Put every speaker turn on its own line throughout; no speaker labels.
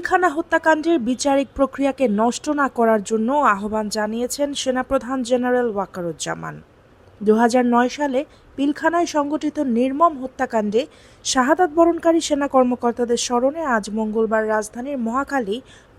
পিলখানা হত্যাকাণ্ডের বিচারিক প্রক্রিয়াকে নষ্ট না করার জন্য আহ্বান জানিয়েছেন সেনাপ্রধান জেনারেল ওয়াকারুজ্জামান। দু নয় সালে পিলখানায় সংগঠিত নির্মম হত্যাকাণ্ডে শাহাদাত বরণকারী সেনা কর্মকর্তাদের স্মরণে আজ মঙ্গলবার রাজধানীর মহাখালী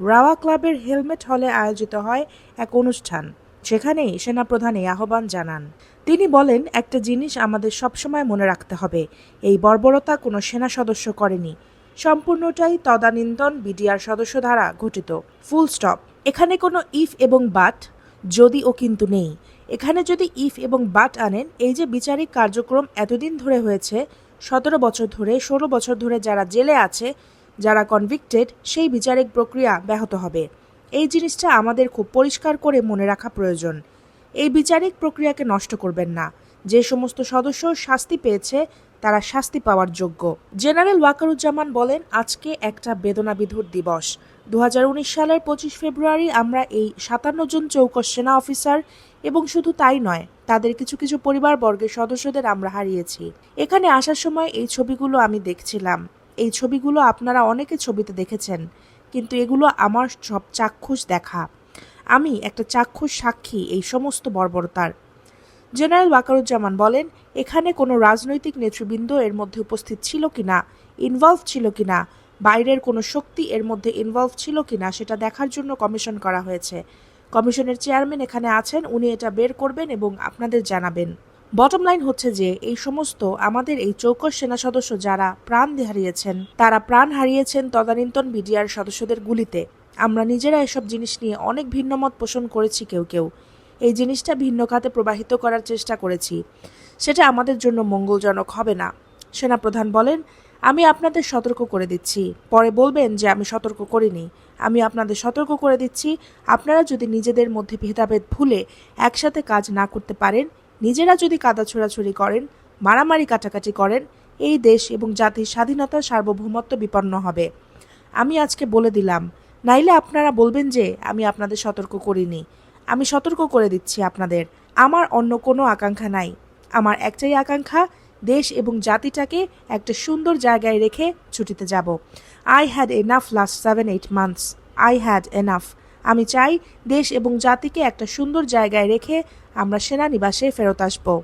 রাওয়া ক্লাবের হেলমেট হলে আয়োজিত হয় এক অনুষ্ঠান। সেখানেই সেনাপ্রধান এই আহ্বান জানান। তিনি বলেন, একটা জিনিস আমাদের সবসময় মনে রাখতে হবে, এই বর্বরতা কোনো সেনা সদস্য করেনি। সম্পূর্ণটাই তদানীন্তন বিডিআর সদস্য দ্বারা ঘটিত ফুল স্টপ এখানে কোনো ইফ এবং বাট যদি ও কিন্তু নেই। এখানে যদি ইফ এবং বাট আনেন, এই যে বিচারিক কার্যক্রম এতদিন ধরে হয়েছে, সতেরো বছর ধরে, ষোলো বছর ধরে যারা জেলে আছে, যারা কনভিক্টেড সেই বিচারিক প্রক্রিয়া ব্যাহত হবে। এই জিনিসটা আমাদের খুব পরিষ্কার করে মনে রাখা প্রয়োজন। এই বিচারিক প্রক্রিয়াকে নষ্ট করবেন না। যে সমস্ত সদস্য শাস্তি পেয়েছে, তারা শাস্তি পাওয়ার যোগ্য। জেনারেল ওয়াকারুজ্জামান বলেন, আজকে একটা বেদনাবিধুর দিবস। দু হাজার উনিশ সালের পঁচিশ ফেব্রুয়ারি আমরা এই সাতান্ন জন চৌকস সেনা অফিসার, এবং শুধু তাই নয়, তাদের কিছু কিছু পরিবার বর্গের সদস্যদের আমরা হারিয়েছি। এখানে আসার সময় এই ছবিগুলো আমি দেখছিলাম। এই ছবিগুলো আপনারা অনেকে ছবিতে দেখেছেন, কিন্তু এগুলো আমার সব চাক্ষুষ দেখা। আমি একটা চাক্ষুষ সাক্ষী এই সমস্ত বর্বরতার। জেনারেল ওয়াকারুজ্জামান বলেন, এখানে কোনো রাজনৈতিক নেতৃবৃন্দ এর মধ্যে উপস্থিত ছিল কিনা ইনভলভ ছিল কিনা, বাইরের কোনো শক্তি এর মধ্যে ইনভলভ ছিল কিনা সেটা দেখার জন্য কমিশন করা হয়েছে। কমিশনের চেয়ারম্যান এখানে আছেন, উনি এটা বের করবেন এবং আপনাদের জানাবেন। বটম লাইন হচ্ছে যে, এই সমস্ত আমাদের এই চৌকস সেনা সদস্য যারা প্রাণ হারিয়েছেন, তারা প্রাণ হারিয়েছেন তদানীন্তন বিডিআর সদস্যদের গুলিতে। আমরা নিজেরা এসব জিনিস নিয়ে অনেক ভিন্নমত পোষণ করেছি কেউ কেউ। এই জিনিসটা ভিন্ন খাতে প্রবাহিত করার চেষ্টা করেছি। সেটা আমাদের জন্য মঙ্গলজনক হবে না। সেনাপ্রধান বলেন, আমি আপনাদের সতর্ক করে দিচ্ছি। পরে বলবেন যে, আমি সতর্ক করিনি। আমি আপনাদের সতর্ক করে দিচ্ছি। আপনারা যদি নিজেদের মধ্যে ভেদাভেদ ভুলে একসাথে কাজ না করতে পারেন, নিজেরা যদি কাদা ছোড়াছুড়ি করেন, মারামারি কাটাকাটি করেন, এই দেশ এবং জাতির স্বাধীনতা সার্বভৌমত্ব বিপন্ন হবে। আমি আজকে বলে দিলাম। নাইলে আপনারা বলবেন যে, আমি আপনাদের সতর্ক করিনি। আমি সতর্ক করে দিচ্ছি আপনাদের। আমার অন্য কোনো আকাঙ্ক্ষা নাই। আমার একটাই আকাঙ্ক্ষা, দেশ এবং জাতিটাকে একটা সুন্দর জায়গায় রেখে ছুটিতে যাব। I had enough last seven eight months I had enough আমি চাই দেশ এবং জাতিকে একটা সুন্দর জায়গায় রেখে আমরা সেনানিবাসে ফেরত আসব।